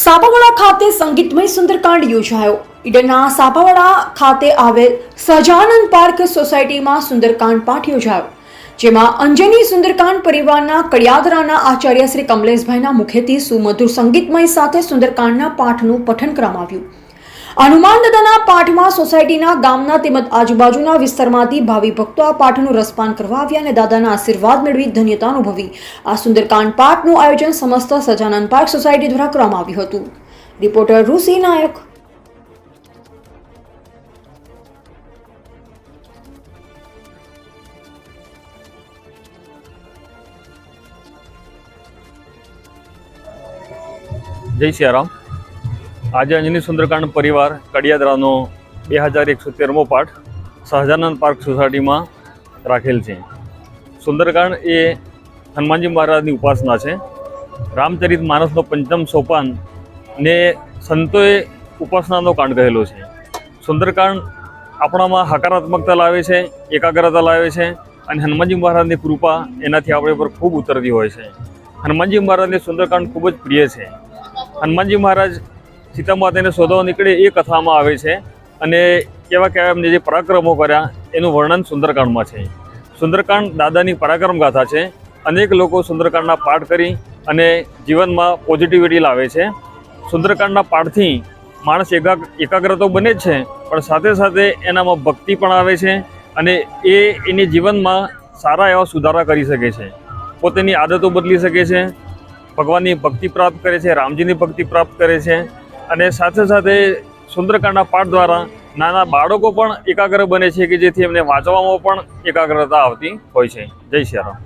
સાપાવાડા ખાતે સંગીતમય સુંદરકાંડ યોજાયો. ઈડરના સાપાવાડા ખાતે આવેલ સહજાનંદ પાર્ક સોસાયટીમાં સુંદરકાંડ પાઠ યોજાયો, જેમાં અંજની સુંદરકાંડ પરિવારના કડિયાદરાના આચાર્ય શ્રી કમલેશભાઈના મુખેથી સુમધુર સંગીતમય સાથે સુંદરકાંડના પાઠનું પઠન કરવામાં આવ્યું. હનુમાન દાદાના પાઠમાં સોસાયટીના ગામના તેમજ આજુબાજુના વિસ્તારમાંથી ભાવિ ભક્તો આ પાઠનું રસપાન કરવા આવ્યા અને દાદાના આશીર્વાદ મેળવી ધન્યતા અનુભવી. આ સુંદરકાંડ પાઠનું આયોજન સમસ્ત સજાનંદ પાર્ક સોસાયટી દ્વારા કરવામાં આવ્યું હતું. રિપોર્ટર ઋષિ નાયક. જય સિયારામ. આજે અંજની સુંદરકાંડ પરિવાર કડિયાદરાનો બે હજાર એકસો તેરમો પાઠ સહજાનંદ પાર્ક સોસાયટીમાં રાખેલ છે. સુંદરકાંડ એ હનુમાનજી મહારાજની ઉપાસના છે. રામચરિત માનસનો પંચમ સોપાન ને સંતોએ ઉપાસનાનો કાંડ કહેલો છે. સુંદરકાંડ આપણામાં હકારાત્મકતા લાવે છે, એકાગ્રતા લાવે છે અને હનુમાનજી મહારાજની કૃપા એનાથી આપણે પર ખૂબ ઉતરતી હોય છે. હનુમાનજી મહારાજને સુંદરકાંડ ખૂબ જ પ્રિય છે. હનુમાનજી મહારાજ સીતા માતાને શોધવા નીકળે એ કથામાં આવે છે. અને કેવા કેવા એમને જે પરાક્રમો કર્યા, એનું વર્ણન સુંદરકાંડમાં છે. સુંદરકાંડ દાદાની પરાક્રમ ગાથા છે. અનેક લોકો સુંદરકાંડના પાઠ કરી અને જીવનમાં પોઝિટિવિટી લાવે છે. સુંદરકાંડના પાઠથી માણસ એકાગ, એકાગ્ર તો બને જ છે, પણ સાથે સાથે એનામાં ભક્તિ પણ આવે છે અને એ એની જીવનમાં સારા એવા સુધારા કરી શકે છે. પોતાની આદતો બદલી શકે છે. ભગવાનની ભક્તિ પ્રાપ્ત કરે છે, રામજીની ભક્તિ પ્રાપ્ત કરે છે. અને સાથે સાથે સુંદરકાંડના પાઠ દ્વારા નાના બાળકો પણ એકાગ્ર બને છે કે જેથી એમને વાંચવામાં પણ એકાગ્રતા આવતી હોય છે. જય શ્રી રામ.